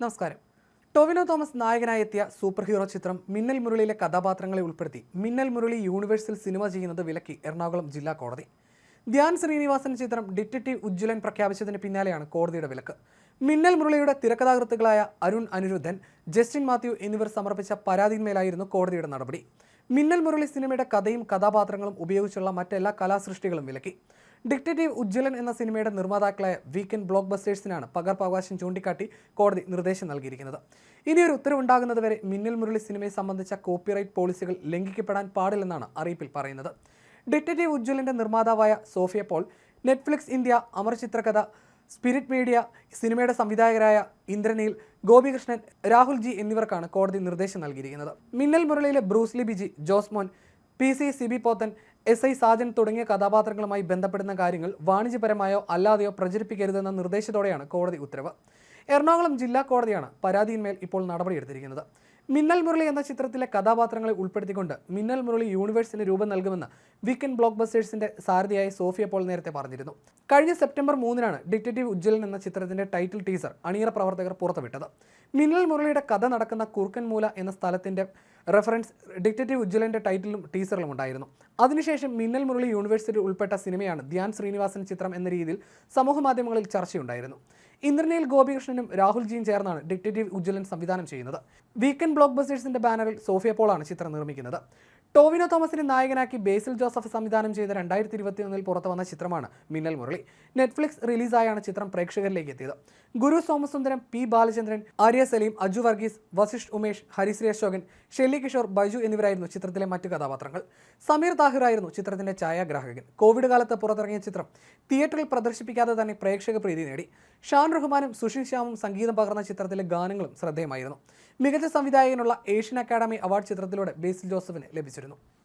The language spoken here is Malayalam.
നമസ്കാരം. ടോവിനോ തോമസ് നായകനായി എത്തിയ സൂപ്പർ ഹീറോ ചിത്രം മിന്നൽ മുരളിയിലെ കഥാപാത്രങ്ങളെ ഉൾപ്പെടുത്തി മിന്നൽ മുരളി യൂണിവേഴ്സിൽ സിനിമ ചെയ്യുന്നത് വിലക്കി എറണാകുളം ജില്ലാ കോടതി. ധ്യാൻ ശ്രീനിവാസൻ ചിത്രം ഡിറ്റക്റ്റീവ് ഉജ്ജ്വലൻ പ്രഖ്യാപിച്ചതിന് പിന്നാലെയാണ് കോടതിയുടെ വിലക്ക്. മിന്നൽ മുരളിയുടെ തിരക്കഥാകൃത്തുക്കളായ അരുൺ അനിരുദ്ധൻ ജസ്റ്റിൻ മാത്യു എന്നിവർ സമർപ്പിച്ച പരാതിന്മേലായിരുന്നു കോടതിയുടെ നടപടി. മിന്നൽ മുരളി സിനിമയുടെ കഥയും കഥാപാത്രങ്ങളും ഉപയോഗിച്ചുള്ള മറ്റെല്ലാ കലാസൃഷ്ടികളും വിലക്കി. ഡിക്റ്റേറ്റീവ് ഉജ്ജ്വലൻ എന്ന സിനിമയുടെ നിർമ്മാതാക്കളായ വീക്കെൻഡ് ബ്ലോക്ക് ബസ്റ്റേഴ്സിനാണ് പകർപ്പവകാശം ചൂണ്ടിക്കാട്ടി കോടതി നിർദ്ദേശം നൽകിയിരിക്കുന്നത്. ഇനിയൊരു ഉത്തരവുണ്ടാകുന്നതുവരെ മിന്നൽ മുരളി സിനിമയെ സംബന്ധിച്ച കോപ്പിറൈറ്റ് പോളിസികൾ ലംഘിക്കപ്പെടാൻ പാടില്ലെന്നാണ് അറിയിപ്പിൽ പറയുന്നത്. ഡിക്റ്റേറ്റീവ് ഉജ്ജ്വലിന്റെ നിർമ്മാതാവായ Sophia Paul Netflix India Amar Chitrakatha Spirit Media സിനിമയുടെ സംവിധായകരായ ഇന്ദ്രനീൽ ഗോപികൃഷ്ണൻ രാഹുൽ ജി എന്നിവർക്കാണ് കോടതി നിർദ്ദേശം നൽകിയിരിക്കുന്നത്. Minnal മുരളിയിലെ Bruce Lee Biji Josemon P C Sibi Pothan S I Sajan തുടങ്ങിയ കഥാപാത്രങ്ങളുമായി ബന്ധപ്പെടുന്ന കാര്യങ്ങൾ വാണിജ്യപരമായോ അല്ലാതെയോ പ്രചരിപ്പിക്കരുതെന്ന നിർദ്ദേശത്തോടെയാണ് കോടതി ഉത്തരവ്. എറണാകുളം ജില്ലാ കോടതിയാണ് പരാതിയിന്മേൽ ഇപ്പോൾ നടപടിയെടുത്തിരിക്കുന്നത്. മിന്നൽ മുരളി എന്ന ചിത്രത്തിലെ കഥാപാത്രങ്ങളെ ഉൾപ്പെടുത്തിക്കൊണ്ട് മിന്നൽ മുരളി യൂണിവേഴ്സിന് രൂപം നൽകുമെന്ന് വീക്കെൻഡ് ബ്ലോക്ക് ബസ്റ്റേഴ്സിന്റെ സാരഥിയായ സോഫിയ പോൾ നേരത്തെ പറഞ്ഞിരുന്നു. കഴിഞ്ഞ സെപ്റ്റംബർ മൂന്നിനാണ് ഡിറ്റക്റ്റീവ് ഉജ്ജ്വലൻ എന്ന ചിത്രത്തിന്റെ ടൈറ്റിൽ ടീസർ അണിയറ പ്രവർത്തകർ പുറത്തുവിട്ടത്. മിന്നൽ മുരളിയുടെ കഥ നടക്കുന്ന കുറുക്കൻമൂല എന്ന സ്ഥലത്തിന്റെ റെഫറൻസ് ഡിക്റ്റേറ്റീവ് ഉജ്ജ്വലന്റെ ടൈറ്റിലും ടീസറിലും ഉണ്ടായിരുന്നു. അതിനുശേഷം മിന്നൽ മുരളി യൂണിവേഴ്സിറ്റി ഉൾപ്പെട്ട സിനിമയാണ് ധ്യാൻ ശ്രീനിവാസൻ ചിത്രം എന്ന രീതിയിൽ സമൂഹ മാധ്യമങ്ങളിൽ ചർച്ചയുണ്ടായിരുന്നു. ഇന്ദ്രനീൽ ഗോപികൃഷ്ണനും രാഹുൽ ജിയും ചേർന്നാണ് ഡിക്റ്റേറ്റീവ് ഉജ്ജ്വലൻ സംവിധാനം ചെയ്യുന്നത്. വീക്കെൻഡ് ബ്ലോക്ക് ബസ്റ്റേഴ്സിന്റെ ബാനറിൽ സോഫിയ പോളാണ് ചിത്രം നിർമ്മിക്കുന്നത്. ടോവിനോ തോമസിനെ നായകനാക്കി ബേസിൽ ജോസഫ് സംവിധാനം ചെയ്ത രണ്ടായിരത്തി ഇരുപത്തി ഒന്നിൽ പുറത്തു വന്ന ചിത്രമാണ് മിന്നൽ മുരളി. നെറ്റ്ഫ്ലിക്സ് റിലീസായാണ് ചിത്രം പ്രേക്ഷകരിലേക്ക് എത്തിയത് ഗുരു സോമസുന്ദരം പി ബാലചന്ദ്രൻ ആര്യ സലീം അജു വർഗീസ് വസിഷ്ഠ് ഉമേഷ് ഹരിശ്രീ അശോകൻ ഷെല്ലി കിഷോർ ബൈജു എന്നിവരായിരുന്നു ചിത്രത്തിലെ മറ്റു കഥാപാത്രങ്ങൾ. സമീർ താഹിറായിരുന്നു ചിത്രത്തിന്റെ ഛായാഗ്രാഹകൻ. കോവിഡ് കാലത്ത് പുറത്തിറങ്ങിയ ചിത്രം തിയേറ്ററിൽ പ്രദർശിപ്പിക്കാതെ തന്നെ പ്രേക്ഷക പ്രീതി നേടി. ഷാൻ റഹ്മാനും സുഷിൻ ശ്യാമും സംഗീതം പകർന്ന ചിത്രത്തിലെ ഗാനങ്ങളും ശ്രദ്ധേയമായിരുന്നു. മികച്ച സംവിധായകനുള്ള ഏഷ്യൻ അക്കാദമി അവാർഡ് ചിത്രത്തിലൂടെ ബേസിൽ ജോസഫിന് ലഭിച്ചിരുന്നു. るの。